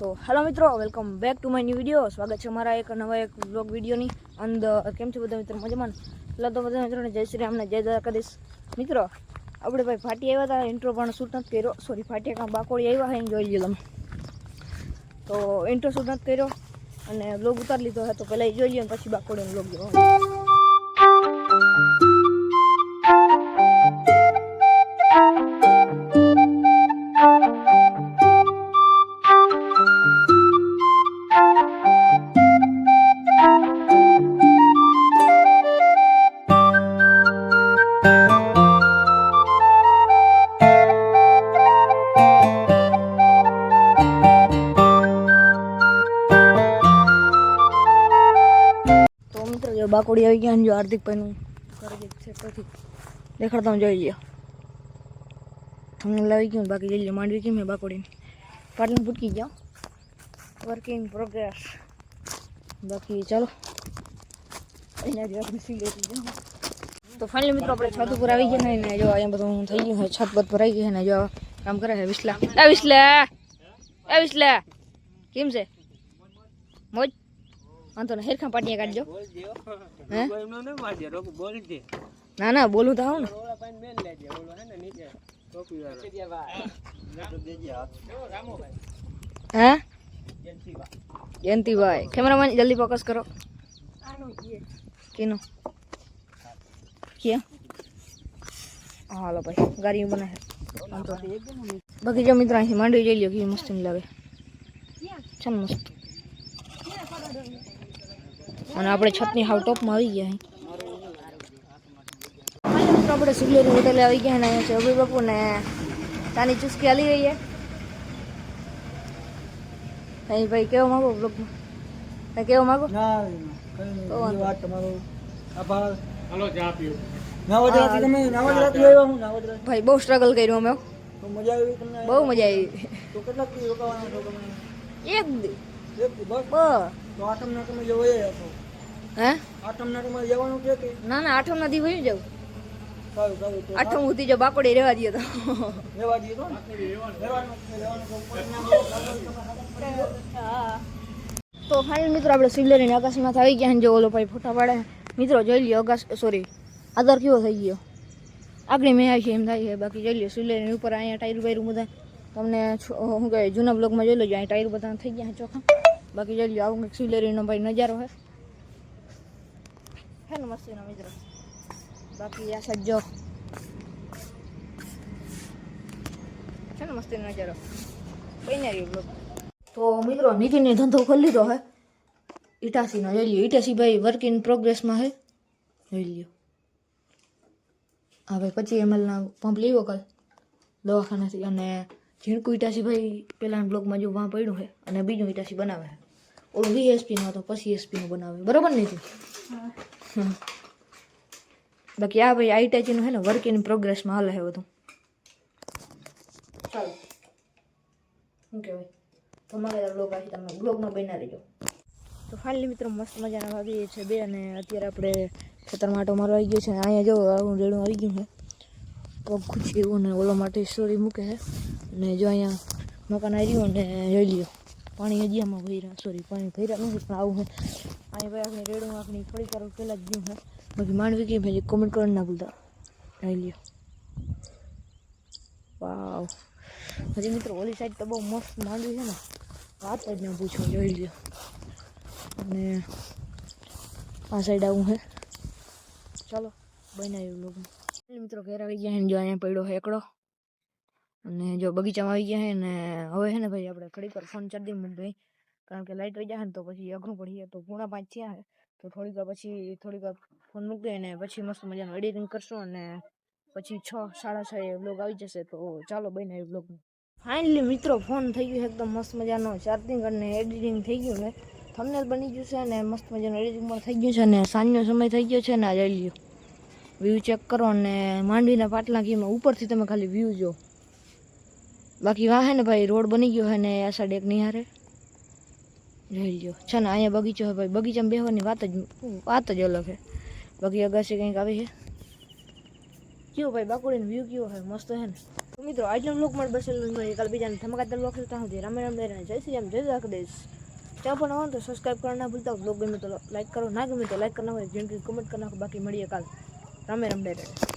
તો હેલો મિત્રો welcome back to my new video સ્વાગત છે મારા એક નવા એક બ્લોગ વિડીયોની અંદર કેમ છે બધા મિત્રો મજામાં એટલે તો બધા મિત્રોને જય શ્રી રામને જય દાદા કરીશ મિત્રો આપણે ભાઈ ફાટી આવ્યા હતા ઇન્ટ્રો પણ શૂટ નથી કર્યો સોરી ફાટી કાં બાકોડી આવ્યા હોય જોઈ લીધો તો ઇન્ટ્રો શૂટ નથી કર્યો અને બ્લોગ ઉતાર લીધો હતો પહેલાં જોઈ લઈએ પછી બાકોડીનો બ્લોગ જોવાનો બાકોડી આવી ગયા જો હાર્દિક ભાઈનું ઘર છે પછી દેખાડતા હું જોઈ ગયા તમને લાવી ગયું બાકી જઈ માંડવી કેમ બાકોડીને પાટલી ભૂટકી ગયા વર્કિંગ પ્રોગ્રેસ બાકી ચાલો અહીંયા તો ફાઇનલી મિત્રો આપણે છત ઉપર આવી ગયા ને જો અહીંયા બધું થઈ ગયું છે છત બધ ભરાઈ ગઈ છે ને જો કામ કરે છે વિસલા એ વિસલા એ વિસલા કેમ છે મોજ વાંધો ને હેરખા પાટીએ કાઢજો હે ના ના બોલું તો આવું ને હા જયંતિભાઈ કેમેરામેન જલ્દી ફોકસ કરો કેનો કે હાલો બાઈ ગરીયું બને છે બગીચા મિત્રા હે માંડી લઈ લો કે મસ્ત લાગે ચ મસ્ત મને આપણે છતની હાવ ટોપ માં આવી ગયા હૈ મેં તો ઉપર સુઈ લેને ઉતલે આવી ગયા ને આજે અબુ બપુ ને ચાની ચૂસકે લઈ રહી હૈ ભાઈ ભાઈ કેવો માગો બ્લોગ માં કેવો માગો ના તો વાત તમારો આભાર ભાઈ બહુ સ્ટ્રગલ કર્યો અમે બહુ મજા આવી એક દી ના ના આઠમ નથી વયું જવું આઠમ સુધી જો બાપડે રેવા દઈએ તો તો ફાઇનલ મિત્રો આપણે સિલ્લર આકાશમાં આવી ગયા જો ઓલો ભાઈ ફોટા પાડે मित्रो जली अगस्त सॉरी आदर क्यों થઈ ગયો આગડી મે આવી એમ થઈ ગઈ બાકી જલી સુલેરી ઉપર આયા ટાઈર બાયરું મુદા તમને હું ગયા જૂના બ્લોગ માં જઈ લો જઈ ટાઈર બતાન થઈ ગયા છે ચોખા બાકી જલી આવું સુલેરી નો ભાઈ નજારો છે હેન મસ્તીનો મિત્ર બાકી આ સજો હેન મસ્તીનો નજારો બઈનરી બ્લોગ તો મિત્રો નીદી ને ધંધો ખોલી દીધો છે ઇટાસીનો જોઈ લ્યો ઇટાસીભાઈ વર્ક ઇન પ્રોગ્રેસમાં હે જોઈ લ્યો હવે પછી એમએલના પંપ લેવો કાલ દવાખાનાથી અને ઝીણકું ઇટાસીભાઈ પહેલાના બ્લોકમાં જો વાં પડ્યું છે અને બીજું ઇટાસી બનાવે છે ઓલું વીએસપીમાં તો પછી એસપીનું બનાવે બરાબર નહીં તું બાકી આ ભાઈ આઈટાચીનું છે ને વર્ક ઇન પ્રોગ્રેસમાં હાલે છે બધું ચાલો શું કહેવાય તમારે બ્લોગ આથી તમે બ્લોગમાં બનાવી લેજો ખાળી મિત્રો મસ્ત મજાના વાગી છે બે અને અત્યારે આપણે ખતરમાટો મારવા આવી ગયું છે અહીયા જો આનું રેડું આવી ગયું છે કભુ છે ઓને ઓલા માટે સોરી મૂકે છે ને જો અહીયા મકાન આવીયું ને જોઈ લ્યો પાણી અહીંયામાં ભઈરા સોરી પાણી ભઈરા નથી પણ આવું છે અહીયા ભાઈ આની રેડું આકની થોડીક થોલા જ ગયું છે બધું માનવી કે ભાઈ કમેન્ટ કરવાનું ન ભૂલતા લઈ લ્યો વાવ અહી મિત્રો ઓલી સાઈડ તો બહુ મસ્ત માંગી છે ને વાત જ ન પૂછો જોઈ લ્યો અને પાછળ આવું છે ચાલો બનાવીએ વ્લોગ મિત્રો ઘેર આવી ગયા છે જો અહીંયા પડ્યો એકડો અને જો બગીચામાં આવી ગયા છે અને હવે છે ને ભાઈ આપણે કડી પર ફોન ચાર્જ કરી દઈએ ભાઈ કારણ કે લાઈટ ગયા છે તો પછી અઘું પડીએ તો 4:3 છે તો થોડીક પછી થોડીક ફોન મુક દઈએ ને પછી મસ્ત મજાનું એડિટિંગ કરશું અને પછી 6:30 વ્લોગ આવી જશે તો ચાલો બનાવીએ વ્લોગ ફાઇનલી મિત્રો ફોન થઈ ગયો એકદમ મસ્ત મજાનું 7 કલાકને એડિટિંગ થઈ ગયું ને थंबनेल बन गयो छे ने मस्त मजे ने रीजुमर થઈ ગ્યો છે ને સાન્યો સમય થઈ ગયો છે ને આ લઈ લ્યો view ચેક કરો ને માંડવીના પાટલા કેમે ઉપર થી તમે ખાલી view જો બાકી વાહ હે ને ભાઈ રોડ બની ગ્યો છે ને આ સાડ એક નિહારે લઈ લ્યો છના આયા બગીચો હે ભાઈ બગીચામાં બેસવાની વાત જ વાત જ અલગ હે બગીયા ガ સી કંઈક આવે છે કીયો ભાઈ બાકુડીન view કીયો હે મસ્ત હે ને તો મિત્રો આ જમ લોક માં બેસેલ નહી કાલ બીજા ને ધમગાતો લોક તો હું દે રામ રામ દે રહે છે જેમ દે રાખ દેસ चा बना तो सब्सक्राइब करना भूलता हो ब्लॉग गमे तो लाइक करो ना गमे तो लाइक करना हो जिंदगी कमेंट करना हो बाकी मड़िए कल रमे रमे रहे